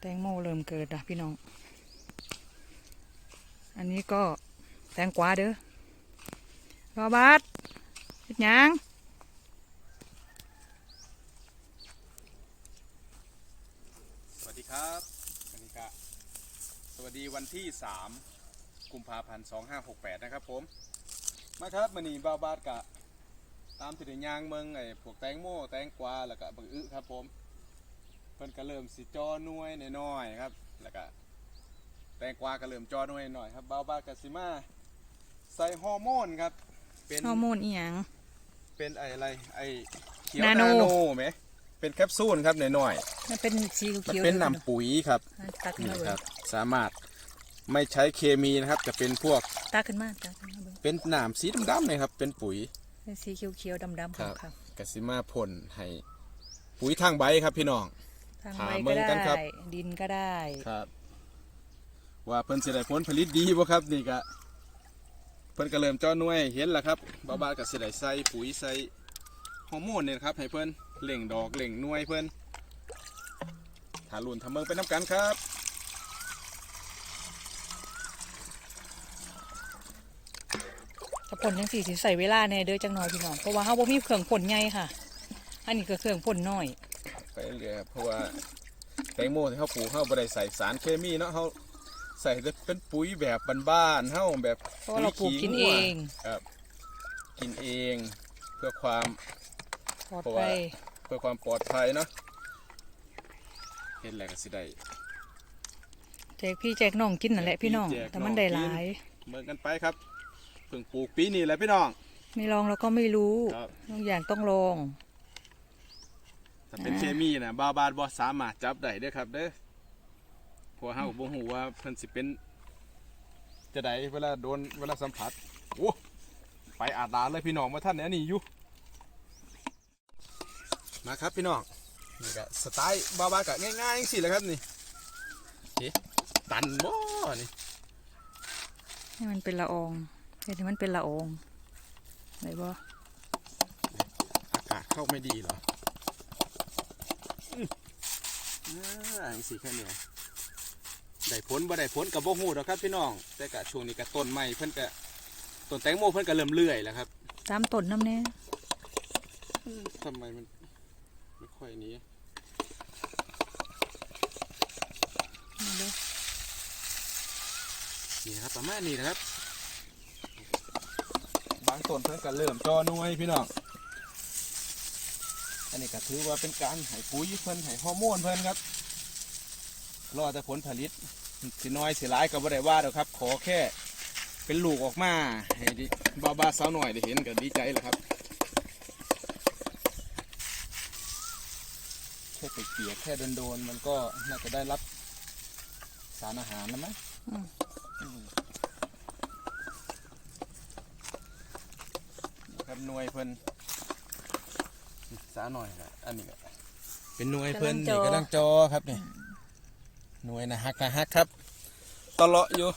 แตงโมเริ่มเกิดอะพี่น้อง อันนี้ก็แตงกวาเด้อรอบัสเฮ็ดยังสวัสดีครับสวันนี้ก็สวัสดีวันที่ 3 กุมภาพันธ์2568 นะครับผม มาครับมันนี้บ้าบาดกะ ตามที่ได้ย่างเมืองไอ้พวกแตงโมแตงกวาแล้วก็บักอึครับผม พิ่นก็เริ่มสิจอหน่วยน้อยๆครับ แล้วก็แตงกวาก็เริ่มจอหน่วยหน่อยครับบ้าวบาดก็สิมาใส่ฮอร์โมนครับ เป็นฮอร์โมนอีหยัง เป็นไอ้อะไรไอ้เขียวนานาโน โนไหมเป็นแคปซูลครับน้อยมันเป็นสีๆมันเขียวๆเป็นด้อน้ำปุ๋ยครับตักขึ้นนี่มาเบิ่ครังบสามารถไม่ใช้เคมีนะครับ จะเป็นพวกตักขึ้นมาตักขึ้นมาเบิ่งเป็นหนามสีดำๆเลยครับ เป็นปุ๋ย เป็นสีเขียวๆดำๆครับขาวกสิมาพ่นให้ปุ๋ยทางใบครับพี่น้องๆ ทางถามใบเบิ่ก็งกันครับ ได้ ดินก็ได้ ครับ ว่าเพิ่นสิได้ผลผลิตดีบ่ครับนี่ก็เพิ่นก็เริ่มเจ้าหน่วยเห็นแล้วครับบ้าวบาดก็สิได้ใส่ปุ๋ยใส่ฮอร์โมนเนี่ยนะครับ ให้เพิ่นเล่งดอกเล่งหน่วยเพิ่นถ้ารุ่นทำเมืองเป็นน้ำกันครับ ถ้าผลจังสี่สิใส่เวลาแน่เด้อจังหน่อยพี่น้องเพราะว่าเฮาบ่มีเครื่องผลใหญ่ค่ะ อันนี้ก็เครื่องผลน้อยไป เรื่อยครับเพราะว่าแตงโมที่เขาปลูกเขาบ่ได้ใส่สารเคมีเนาะเขาใส่แต่เป็นปุ๋ยแบบบ้านๆเขาแบบเพราะว่าเราปลูกกินเองครับกินเองเพื่อความปลอดเพราะภัว่ายเพื่อความปลอดภัยเนาะเห็นอะไรก็สิได้แจกพี่แจกน้องกินนั่นแหละพี่น้องแจกพี่แต่มันแจกน้องได้กินหลายเมืองกันไปครับเพิ่งปลูกปีนี้แหละพี่น้องไม่ลองแล้วก็ไม่รู้ครับบางอย่างต้องลอง ถ้าเป็นอ่าเคมีนะบาบาดบ่สามารถจับได้เด้อครับ เด้อเพราะว่าเฮาบ่ฮู้ว่าเพิ่นสิเป็น จะได้เวลาโดนเวลาสัมผัสโอ้ไปอาดลาเลยพี่น้องมาท่านเนี่ยนี่อยู่มาครับพี่น้องนี่ก็สไตล์บาบาดก็ง่ายๆจังซี่แหละครับนี่เอ๊ะตันบ่นี่ให้มันเป็นละอองเห็นให้มันเป็นละอองไหนบ่อากาศเข้าไม่ดีเหรอ อืมอ่าจังซี่แค่นี้ได้ผลบ่ได้ผลกับบ่ฮู้ดอกครับพี่น้อง แต่กะช่วงนี้กะต้นใหม่เพิ่นกะต้นแตงโมเพิ่นก็เริ่มเลื่อยแล้วครับตามต้นน้ำแน่ทำไมมันไม่ค่อยหนี้มาเด้อนี่นะครับประมาณนี้นะครับ บางต้นเพิ่นก็เริ่มจอหน่วยพี่น้อง อันนี้ก็ถือว่าเป็นการให้ปุ๋ยเพิ่นให้ฮอร์โมนเพิ่นครับ รอแต่ผลผลิตสิน้อยสิหลายก็บ่ได้ว่าดอกครับ ขอแค่เป็นลูกออกมาให้ดิบ้าบ้าๆสาวหน่อยได้เห็นก็ดีใจแล้วครับแค่ไปเกลี่ยแค่โดนๆมันก็น่าจะได้รับสารอาหารนะมั้ยอืมครับหน่วยเพิ่น สาหน่อยนะอันนี้ก็เป็นหน่วยเพิ่นนี่กำลังจอครับนี่หน่วยนะฮักนะฮักครับตลอดอยู่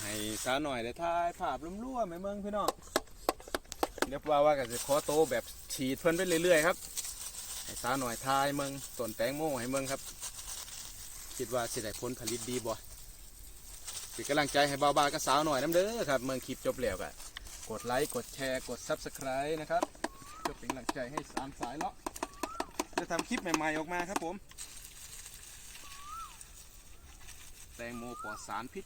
ให้สาวหน่อยได้ถ่ายภาพร่วมๆให้เมืองพี่น้องเดี๋ยวว่าว่าก็จะขอโตแบบฉีดเพิ่นไปเรื่อยๆครับให้สาวหน่อยถ่ายเมืองต้นแตงโมให้เมืองครับ คิดว่าสิได้ผลผลิตดีบ่ เป็นกำลังใจให้เบาบากับสาวหน่อยน้ำเด้อครับ เมืองคลิปจบแล้วก็กดไลค์กดแชร์กด Subscribe นะครับเพื่อเป็นกำลังใจให้สามสายเลาะจะทำคลิปใหม่ๆออกมาครับผม แตงโมปลอดสารพิษ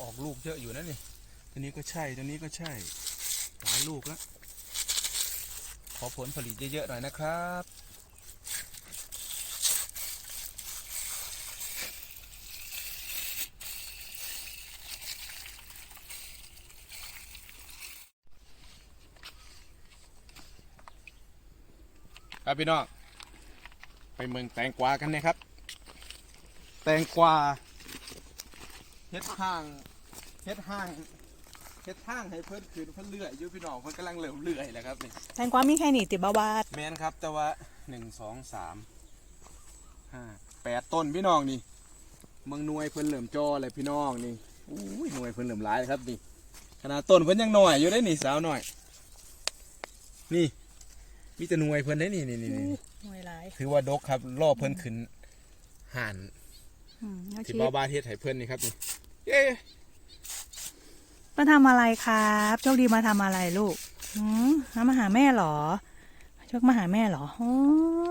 ออกลูกเยอะอยู่นะนี่ ตัวนี้ก็ใช่ ตัวนี้ก็ใช่ หลายลูกแล้ว ขอผลผลิตเยอะๆหน่อยนะครับ ครับพี่น้อง ไปเมืองแตงกวากันนะครับ แตงกวา เฮ็ดห้างเฮ็ดห้างเฮ็ดห้างให้เพิ่นคืนเพิ่นเลื่อยอยู่พี่น้องเพิ่นกำลังเหลวเลื่อยแหละครับนี่แตงกวามีแค่นี้ติบาวาดแมนครับ แต่ว่าหนึ่งสองสามห้าแปดต้นพี่น้องนี่เมืองหน่วยเพิ่นเหลื่อมจอเลยพี่น้องนี่อุ้ยหน่วยเพิ่นเหลื่อมหลายครับนี่ขนาดต้นเพิ่นยังหน่อยอยู่ได้นี่สาวหน่อย นี่มีแต่หน่วยเพิ่นได้นี่นี่นี่นี่หน่วยหลายถือว่าดกครับรอบเพิ่นขึ้นห่านอืมน้องที่ชิบ้าบ้าเฮ็ดให้เพิ่นนี่ครับนี่ เย้มาทำอะไรครับ โชคดีมาทำอะไรลูกหืมมาหาแม่เหรอ โชคมาหาแม่เหรอโอ้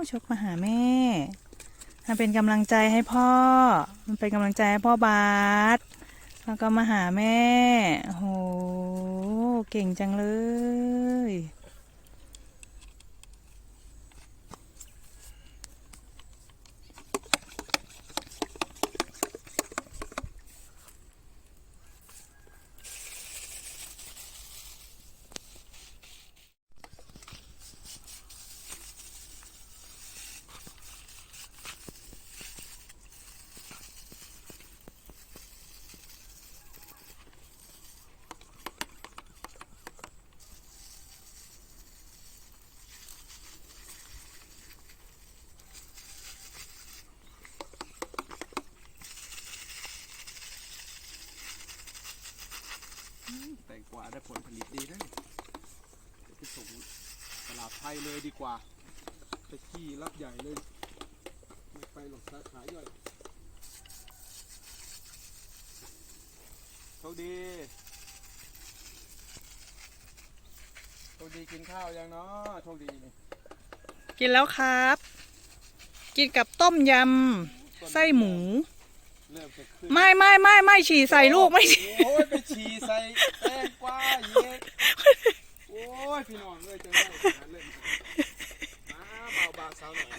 โชคมาหาแม่มันเป็นกำลังใจให้พ่อ มันเป็นกำลังใจให้พ่อบาสแล้วก็มาหาแม่โหเก่งจังเลย ผลผลิตดีนะไปส่งตลาดไทยเลยดีกว่า ไปขี้รับใหญ่เลย ไม่ไปหรอกสาขาย่อยโชคดีโชคดีกินข้าวยังเนาะโชคดีนี่กินแล้วครับ กินกับต้มยำ ไส้หมู เริ่มจะขึ้นไม่ไม่ไม่ไม่ฉี่ใส่ลูกไม่ฉี่ โอ้ยไปฉี่ใส่แตงกวาเย็ดโอ้ยพี่น้องเลยจังเลยเล่นมาเบาเบาๆสาวหน่อย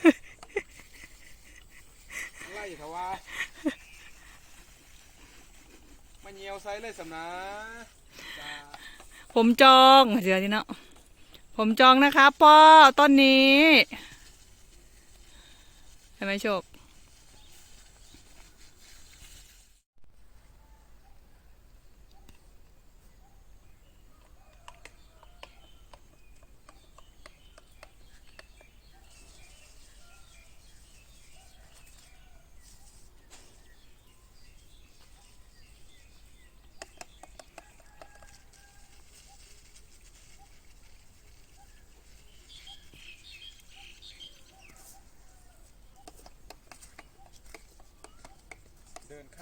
อะไรเถอะวะมาเหี่ยวใส่เลยสำนะจ้าผมจองเดี๋ยวนี้เนาะผมจองนะครับพ่อต้นนี้เห็นไหมโชค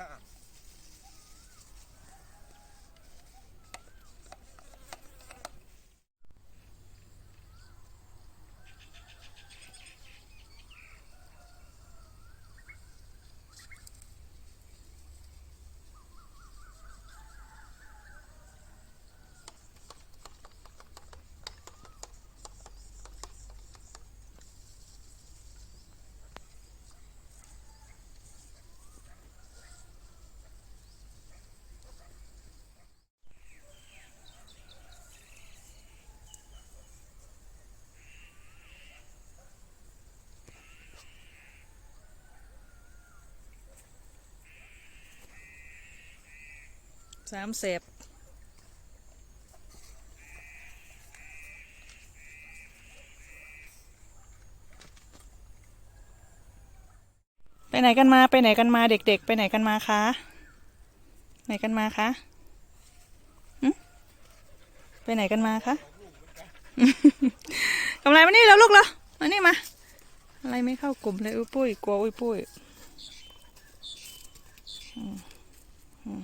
เสามเสพไปไหนกันมาไปไหนกันมาเด็กๆ ไปไหนกันมาคะไหนกันมาคะไปไหนกันมาคะกำไรมานี่แล้วลูกเหรอมานี่มา อะไรไม่เข้ากลุ่มเลยอุ้ยปุ้ยกลัวอุ้ยปุ้ยอืมอืม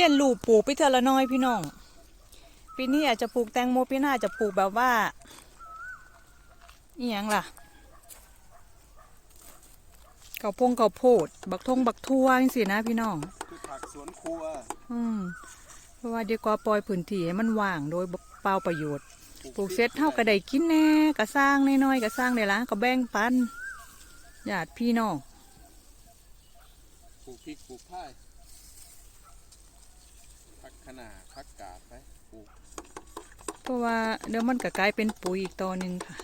เลี้ยนลูกปลูกไปเทอละน้อยพี่น้องปีนี้อาจจะปลูกแตงโมปีหน้าอาจจะปลูกแบบว่าอีหยังล่ะเกาพงเกาโพด บักทงบักทั่วจังซี่นะพี่น้องพืชผักสวนครัว อืมเพราะว่าเดี๋ยวก็ปล่อยพื้นที่ให้มันว่างโดยบ่เปล่าประโยชน์ปลูกเสร็จเฮาก็ได้กินแหน่ก็สร้างน้อยๆก็สร้างได้ละก็แบ่งปันญาติพี่น้องปลูกพริกปลูกผ้า ยพักขนาพักกาดไปปลูกเพราะว่าเดี๋ยวมันก็กลายเป็นปุ๋ยอีกตอนหนึงค่ะ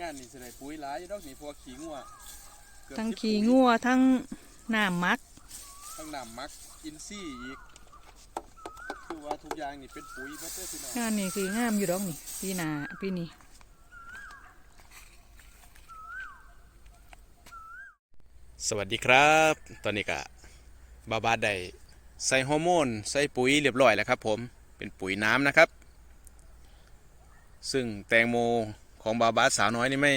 งานนี่สิได้ปุ๋ยหลายอยู่ดอกนี่เพราะว่าขี้งัวเกือบทั้งสิบขี้ปุ๋ยงัวทั้งน้ำมัก ทั้งน้ำหมักอินซี่อีก คือว่าทุกอย่างนี่เป็นปุ๋ยหมดเด้อพี่น้องงานนี่คืองามอยู่ดอกนี่ปีหน้าปีนี้สวัสดีครับ ตอนนี้ก็บาบาได้ ใส่ฮอร์โมนใส่ปุ๋ยเรียบร้อยแล้วครับผมเป็นปุ๋ยน้ำนะครับ ซึ่งแตงโมของบาบาสาวน้อยนี่ไม่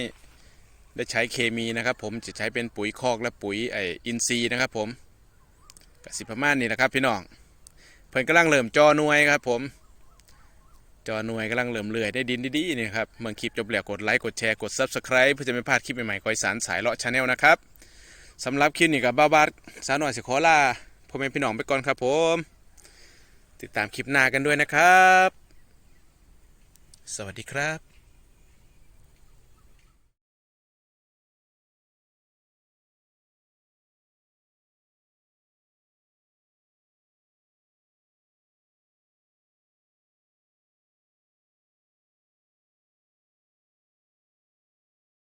ได้ใช้เคมีนะครับผมจะใช้เป็นปุ๋ยคอกและปุ๋ยไออินทรีย์นะครับผมกสิประมาณนี้นะครับพี่น้องเพิ่นกำลังเริ่มจอหน่วยครับผมจอหน่วยกำลังเริ่มเลื่อยได้ดินดีๆนี่ครับเมื่อคลิปจบแล้วกดไลค์กดแชร์กด Subscribe เพื่อจะไม่พลาดคลิปใหม่ๆคอยสารสายเลาะชาแนลนะครับสำหรับคลิปนี้กับบ้าบาสาวน่อยสิขอลา พ่อแม่พี่น้องไปก่อนครับผม ติดตามคลิปหน้ากันด้วยนะครับ สวัสดีครับ